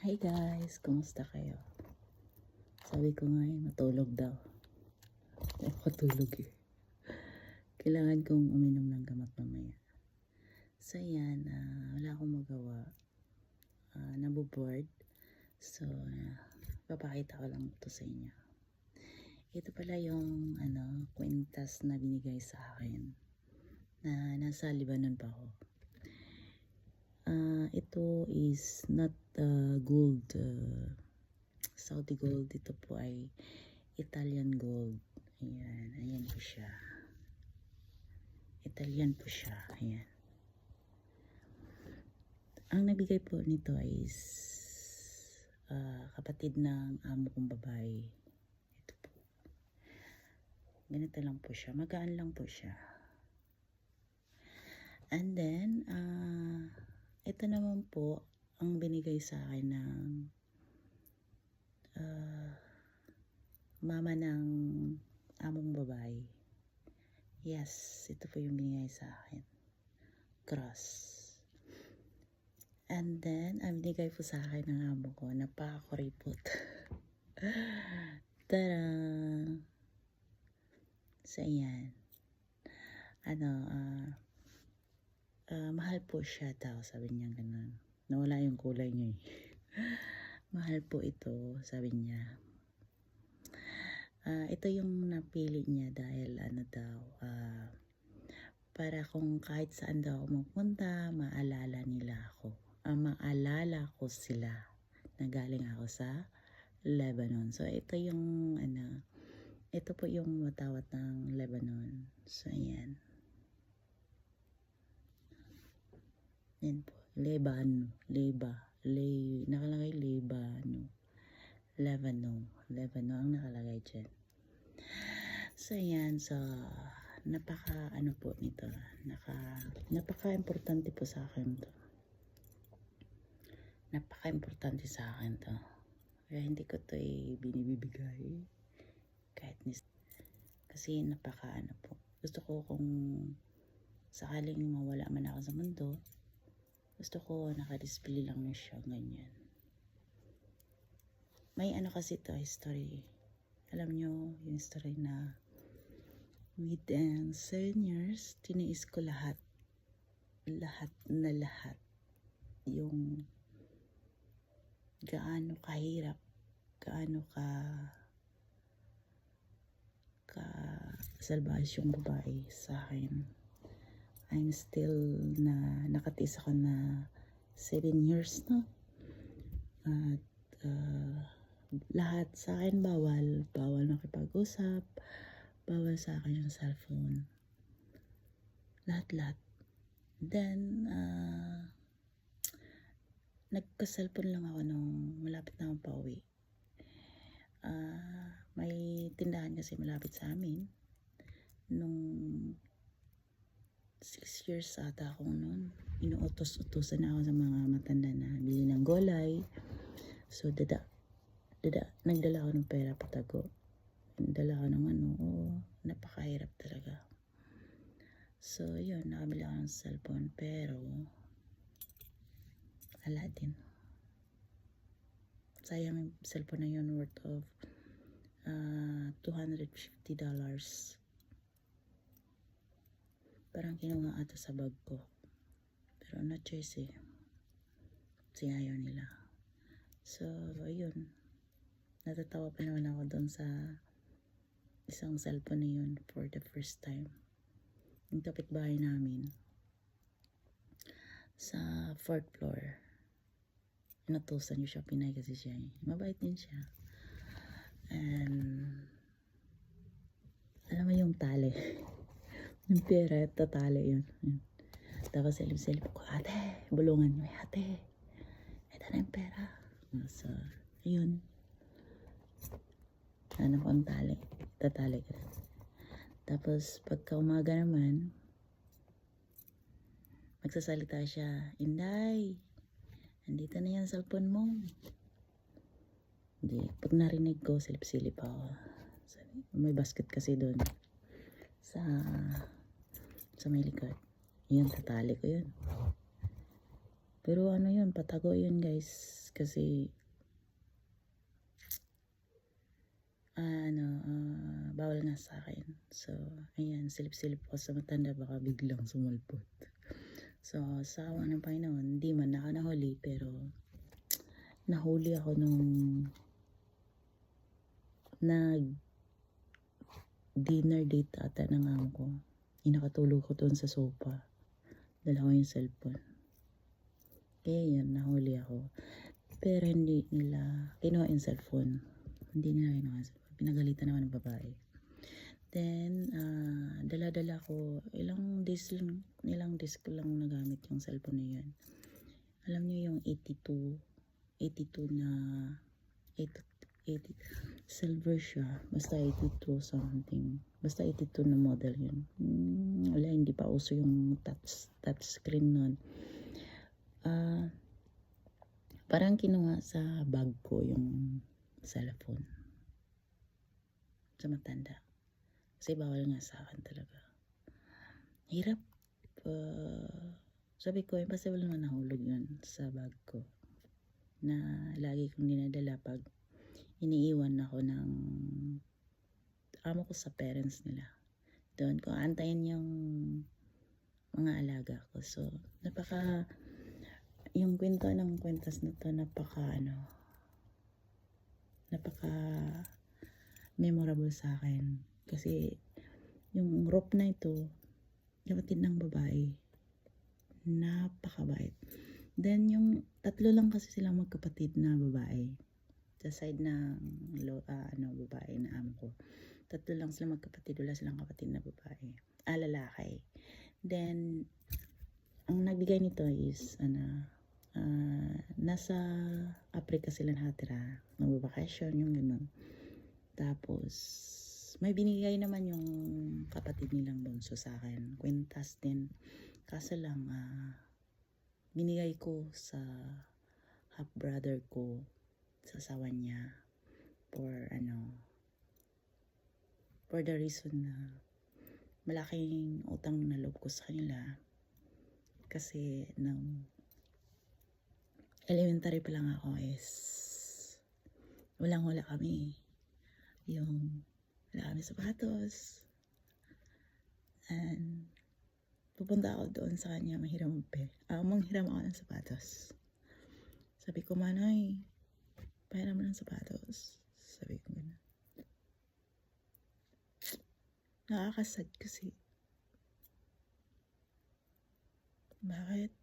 Hi guys, kumusta kayo? Sabi ko nga eh, matulog daw. Ako katulog eh. Kailangan kong uminom ng gamot mamaya. So yan, ah, wala akong magawa. Uh, naboboard. So, uh, papakita ko lang to sa inyo. Ito pala yung ano, kwintas na binigay sa akin. Na nasa Libanon pa ako. Ah, ito is not uh, gold, uh, Saudi gold. Ito po ay Italian gold. Ayan, ayan po siya. Italian po siya. Ayan. Ang nabigay po nito is ah, kapatid ng amo kong babae. Ito po. Ganito lang po siya. Magaan lang po siya. And then, ah, ito naman po ang binigay sa akin ng ah, mama ng among babae. Yes, ito po yung binigay sa akin. Cross. And then, ang binigay po sa akin ng amo ko, napakuripot. Tara! So, ayan. Ano, ah, ah, mahal po siya daw, sabi niya ganun. Nawala yung kulay niya eh. mahal po ito, sabi niya. Ah, ito yung napili niya dahil ano daw, ah, para kung kahit saan daw ako magpunta, maalala nila ako. Ah, maalala ko sila na galing ako sa Lebanon. So, ito yung, ano, ito po yung watawat ng Lebanon. So, ayan. Yan po. Lebano. Leba. Le, nakalagay Lebano. Lebano. Lebano ang nakalagay dyan. So, yan. So, napaka, ano po nito. Naka, napaka-importante po sa akin to. Napaka-importante sa akin to. Kaya hindi ko to eh, binibibigay. Kahit ni kasi napaka ano po. Gusto ko kung sakaling mawala man ako sa mundo, gusto ko nakadisplay lang na siya, ganyan. May ano kasi to, history. Alam nyo, yung story na within seven years, tiniis ko lahat. Lahat na lahat. Yung gaano kahirap, gaano ka ka salbahis yung babae sa akin. I'm still na nakatiis ako na 7 years na. At uh, lahat sa akin bawal. Bawal makipag-usap. Bawal sa akin yung cellphone. Lahat-lahat. Then, uh, nagka-cellphone lang ako nung malapit na akong pauwi. Ah, may tindahan kasi malapit sa amin. Nung six years ata akong noon, inuutos-utusan ako sa mga matanda na bili ng golay. So, dada, dada, nagdala ako ng pera patago. Nagdala ako ng ano, oo, napakahirap talaga. So, yun, nakabili ako ng cellphone, pero, wala din. Sayang yung cellphone na yun worth of uh, $250. Parang kinuha ata sa bag ko. Pero no choice eh. Kasi ayaw nila. So, ayun. Natatawa pa naman ako doon sa isang cellphone na yun for the first time. Yung kapitbahay namin sa fourth floor. Inutusan niyo siya, Pinay kasi siya eh. Mabait din siya. And, alam mo yung tali. yung pera, ito tali yun. yun. Tapos silip-silip ko, ate, bulungan mo, ate. Ito na yung pera. So, ayun. Ano ko ang tali. Tatali ko. Tapos, pagka umaga naman, magsasalita siya, Inday, andito na yung cellphone mo. Hindi, pag narinig ko, silip-silip ako. May basket kasi doon. Sa, sa may likod. Yun, tatali ko yun. Pero ano yun, patago yun guys. Kasi, ano, ah, bawal nga sa akin. So, ayan, silip-silip ko sa matanda, baka biglang sumulpot. So, sa awa ng Panginoon, hindi man ako nahuli, pero nahuli ako nung nag dinner date ata ng amo ko. Inakatulog ko doon sa sofa. Dala ko yung cellphone. Kaya yun, nahuli ako. Pero hindi nila kinuha yung cellphone. Hindi nila kinuha yung cellphone. Pinagalitan naman ng babae. Then, ah, dala-dala ko, ilang days lang, ilang days ko lang nagamit yung cellphone na yun. Alam niyo yung 82, 82 na, 80, 80, silver siya. Basta 82 something. Basta 82 na model yun. Hmm, wala, hindi pa uso yung touch, touch screen nun. Ah, parang kinuha sa bag ko yung cellphone. Sa matanda. Kasi bawal nga sa akin talaga. Hirap. ah, sabi ko, impossible naman nahulog yun sa bag ko. Na lagi kong dinadala pag iniiwan ako ng amo ko sa parents nila. Doon ko antayin yung mga alaga ko. So, napaka yung kwento ng kwentas na to napaka ano napaka memorable sa akin kasi yung rope na ito kapatid ng babae napakabait then yung tatlo lang kasi silang magkapatid na babae sa side ng lo, ah, ano babae na amo ko. Tatlo lang sila magkapatid wala silang kapatid na babae. Ah lalaki. Then ang nagbigay nito is ano ah, nasa Africa sila nakatira. Magbabakasyon yung ganun. Tapos may binigay naman yung kapatid nilang bunso sa akin. Kwintas din. Kaso lang ah, binigay ko sa half brother ko sa niya for ano for the reason na malaking utang na loob ko sa kanila kasi nang elementary pa lang ako is walang wala kami. Yung wala kami sapatos. And pupunta ako doon sa kanya mahiram pe ah, manghiram ako ng sapatos. Sabi ko manay pahiram mo ng sapatos. Sabi ko gano'n. Nakakasad kasi. Bakit?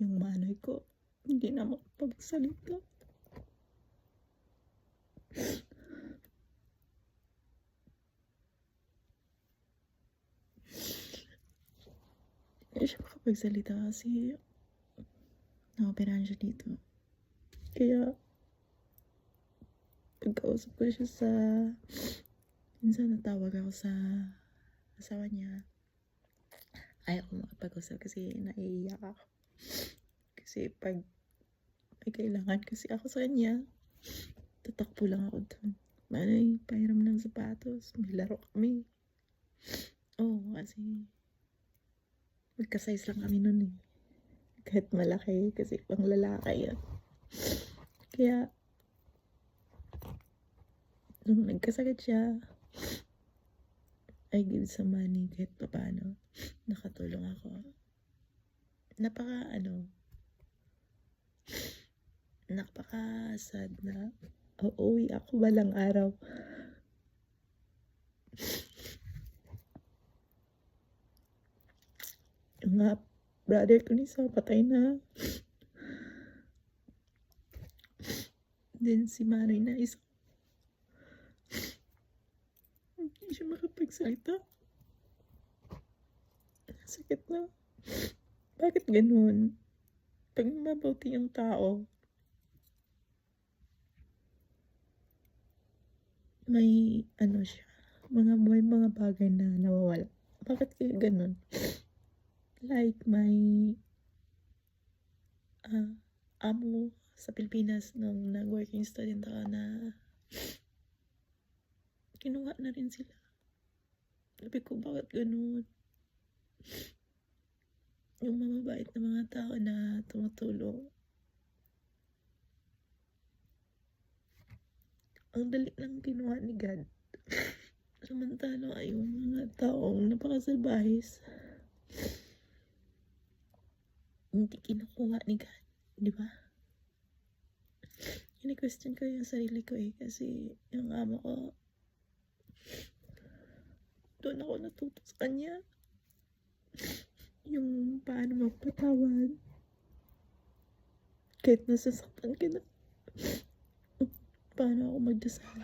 Yung manay ko hindi na makapagsalita. Hindi siya makapagsalita kasi nakapirahan siya dito. Kaya pagkausap ko siya sa minsan natawag ako sa asawa niya. Ayaw ko makapag-usap kasi naiiyak ako. Kasi pag may kailangan kasi ako sa kanya tatakbo lang ako doon Manay, pahiram ng sapatos may laro kami. Oo kasi magka-size lang kami nun eh kahit malaki kasi pang lalaki yan kaya nung nagkasakit siya I give some money kahit pa paano nakatulong ako. Napaka ano napaka sad na uuwi ako balang araw. Nga brother ko ni sa patay na. Then si Manoy na isa. Hindi siya makapagsalita. Sakit na. Bakit ganun? Pag mabuti yung tao may ano siya mga may mga bagay na nawawala. Bakit kaya ganun like may ah amo sa Pilipinas nung nag-working student ako na kinuha na rin sila sabi ko bakit ganun yung mamabait na mga tao na tumutulong. Ang dali lang ginawa ni God. Samantala ay yung mga taong napakasalbahis. Hindi kinukuha ni God. Di ba? Ini-question ko yung sarili ko eh. Kasi yung amo ko, doon ako natuto sa kanya. Yung paano magpatawad. Kahit nasasaktan ka na. Paano ako magdasal.